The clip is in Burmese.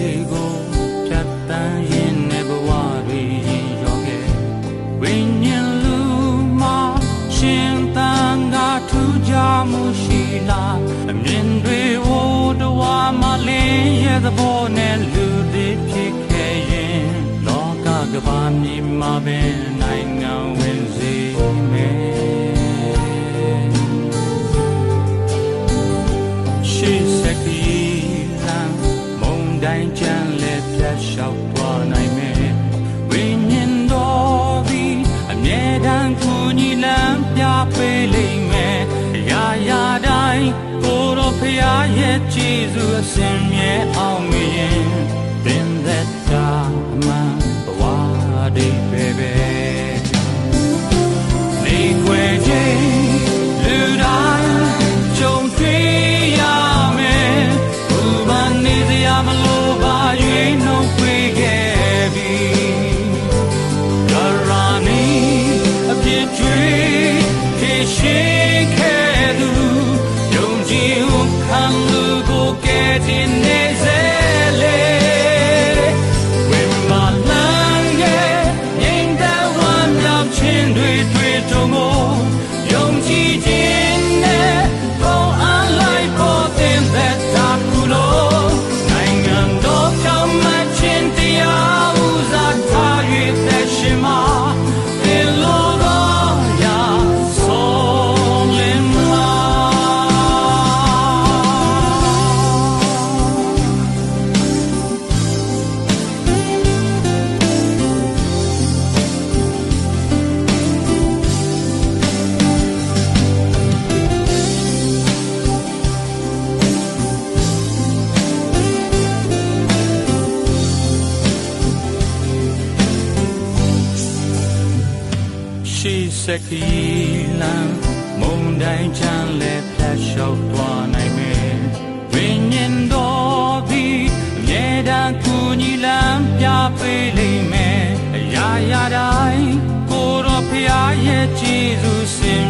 တွေကိုဖြတ်တန်းရင်းနဲ့ဘဝတွေရောခဲ့ဝိညာဉ်လူမှာရှင်တန်ကထူကြမှုရှိလားအမြင်တွေဝတော်မလေးရဲ့သဘောနဲ့လူတွေဖြစ်ခဲ့ရင်လောကကဘာမြေမှာပဲနိုင်ငံဝင်စေမယ် တိုင်းချမ်းလက်ဖြတ်လျှောက်သွားနိုင်မယ်ဝိညာဉ်တော်သည်အမြဲတမ်းကူညီလမ်းပြပေးလိမ့်မယ်ရာရာတိုင်းကိုယ်တော်ဖရာရဲ့ကြည်စုအစဉ်မြဲအောင်မြင်သင် ကဲ ရှိစက်ကီလမ်းမုန်တိုင်းချမ်းလက်ဖြတ်လျှောက်သွားနိုင်မယ်ဝိညာဉ်တော်သည်အမြဲတမ်းကူညီလမ်းပြပေးလိမ့်မယ်အရာရာတိုင်းကိုယ်တော်ဖျားရဲ့ကြည်သူစင်မြဲအောင်မြ